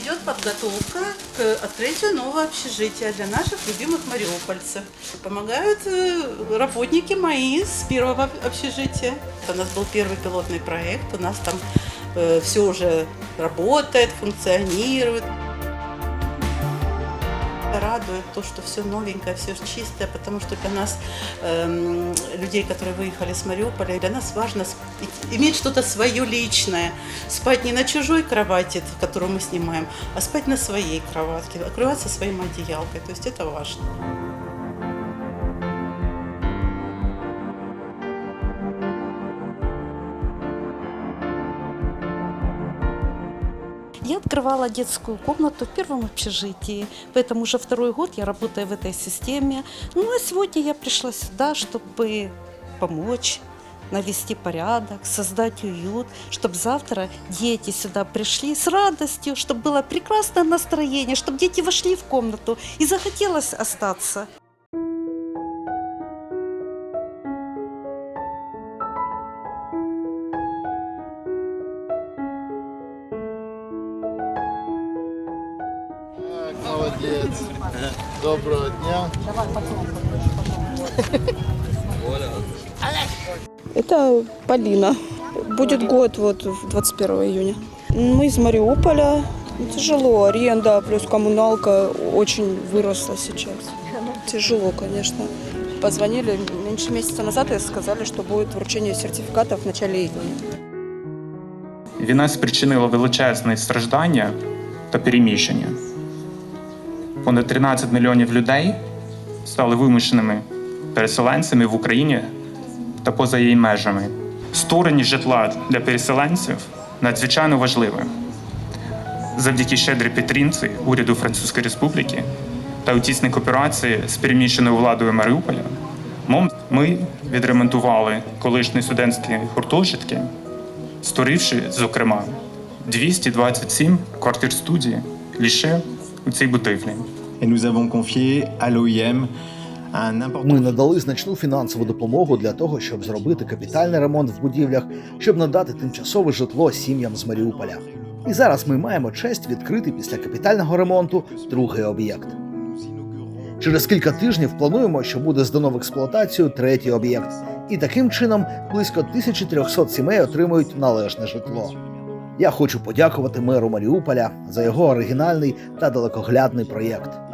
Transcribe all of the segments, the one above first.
идет подготовка к открытию нового общежития для наших любимых мариупольцев. Помогают э, работники мои с первого общежития. Это у нас был первый пилотный проект. У нас там все уже работает, функционирует. Радует то, что все новенькое, все чистое, потому что для нас, эм, людей, которые выехали с Мариуполя, для нас важно с- иметь что-то свое личное. Спать не на чужой кровати, которую мы снимаем, а спать на своей кроватке, окрываться своим одеялкой. То есть это важно. Я открывала детскую комнату в первом общежитии, поэтому уже второй год я работаю в этой системе. Ну а сегодня я пришла сюда, чтобы помочь навести порядок, создать уют, чтобы завтра дети сюда пришли с радостью, чтобы было прекрасное настроение, чтобы дети вошли в комнату и захотелось остаться. Доброго дня. Это Полина. Будет год вот в 21 июня. Мы из Мариуполя. Тяжело, аренда плюс коммуналка очень выросла сейчас. Тяжело, конечно. Позвонили меньше месяца назад и сказали, что будет вручение сертификатов в начале июня. Війна спричинила величезне страждання та переміщення. Понад 13 мільйонів людей стали вимушеними переселенцями в Україні та поза її межами. Створення житла для переселенців надзвичайно важливе. Завдяки щедрій підтримці уряду Французької Республіки та у тісній кооперації з переміщеною владою Маріуполя ми відремонтували колишні студентські гуртожитки створивши, зокрема, 227 квартир студії лише у цій будівлі. Ми надали значну фінансову допомогу для того, щоб зробити капітальний ремонт в будівлях, щоб надати тимчасове житло сім'ям з Маріуполя. І зараз ми маємо честь відкрити після капітального ремонту другий об'єкт. Через кілька тижнів плануємо, що буде здано в експлуатацію третій об'єкт, і таким чином близько 1300 сімей отримують належне житло. Я хочу подякувати меру Маріуполя за його оригінальний та далекоглядний проєкт.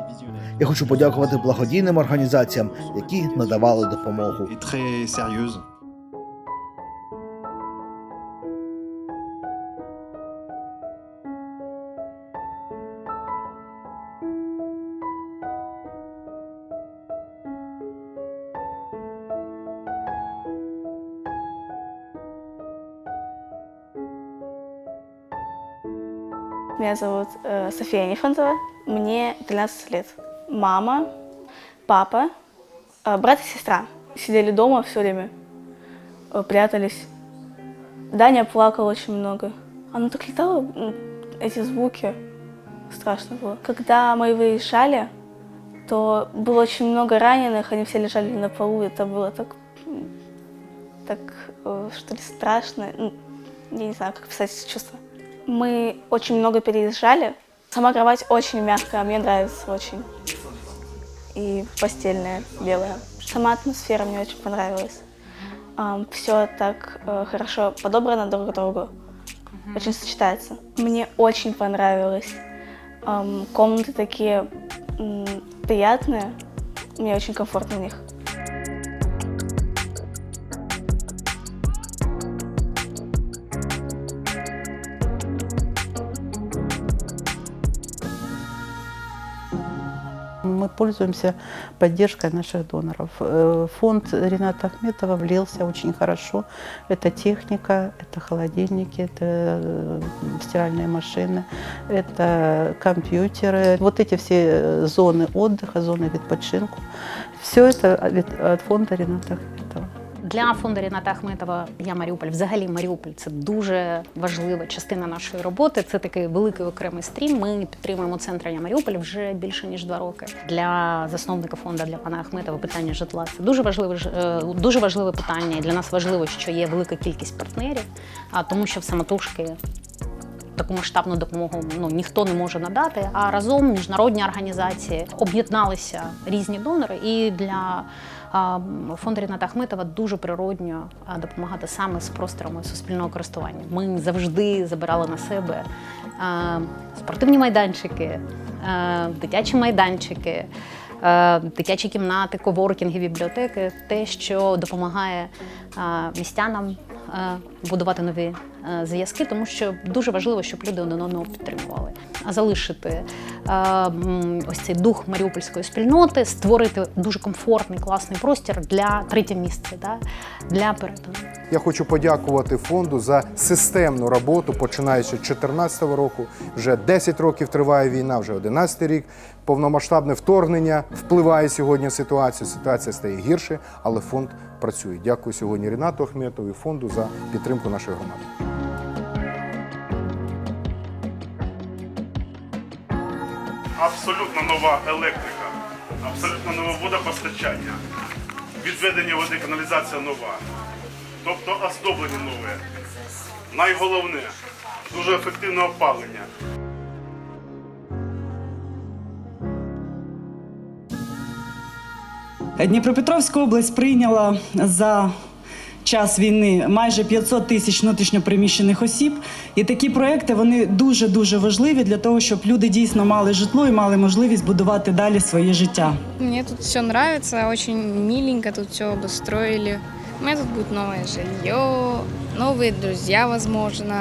Я хочу подякувати благодійним організаціям, які надавали допомогу. Меня зовут э, София Нифонтова, мне 13 лет. Мама, папа, э, брат и сестра сидели дома все время, э, прятались. Даня плакал очень много. Оно так летало, м, эти звуки. Страшно было. Когда мы выезжали, то было очень много раненых, они все лежали на полу. Это было так, так э, что ли, страшно. Я не знаю, как писать эти чувства. Мы очень много переезжали. Сама кровать очень мягкая, мне нравится очень. И постельная белая. Сама атмосфера мне очень понравилась. все так э, хорошо подобрано друг к другу. Очень сочетается. Мне очень понравилось. Комнаты такие приятные. Мне очень комфортно в них. Мы пользуемся поддержкой наших доноров. Э, Фонд Рената Ахметова влился очень хорошо. Это техника, это холодильники, это э, стиральные машины, это компьютеры. Вот эти все э, зоны отдыха, зоны відпочинку. Все это от- от фонда Рената Ахметова. Для фонду Ріната Ахметова Я Маріуполь, взагалі Маріуполь це дуже важлива частина нашої роботи. Це такий великий окремий стрім. Ми підтримуємо центр Я Маріуполь вже більше ніж два роки. Для засновника фонду для пана Ахметова питання житла це дуже важливе е, дуже важливе питання. І для нас важливо, що є велика кількість партнерів, а тому що в самотужки таку масштабну допомогу ну, ніхто не може надати. А разом міжнародні організації об'єдналися різні донори, і для а, фонду Ріната Ахметова дуже природньо допомагати саме з просторами суспільного користування. Ми завжди забирали на себе спортивні майданчики, дитячі майданчики. Дитячі кімнати, коворкінги, бібліотеки те, що допомагає містянам будувати нові е, зв'язки, тому що дуже важливо, щоб люди один одного підтримували. А залишити е, ось цей дух маріупольської спільноти, створити дуже комфортний, класний простір для третє місце, да, для перетину. Я хочу подякувати фонду за системну роботу, починаючи з 2014 року. Вже 10 років триває війна, вже 11 рік. Повномасштабне вторгнення впливає сьогодні на ситуацію. Ситуація стає гірше, але фонд працює. Дякую сьогодні Рінату Ахметову і фонду за підтримку нашої громади. абсолютно нова електрика, абсолютно нове водопостачання, відведення води, каналізація нова, тобто оздоблення нове. Найголовне дуже ефективне опалення. Дніпропетровська область прийняла за час війни майже 500 тисяч внутрішньоприміщених осіб. І такі проекти вони дуже дуже важливі для того, щоб люди дійсно мали житло і мали можливість будувати далі своє життя. Мені тут все подобається, очень миленько тут все обустроїли. У меня тут буде нове жилье, нові друзі, возможно.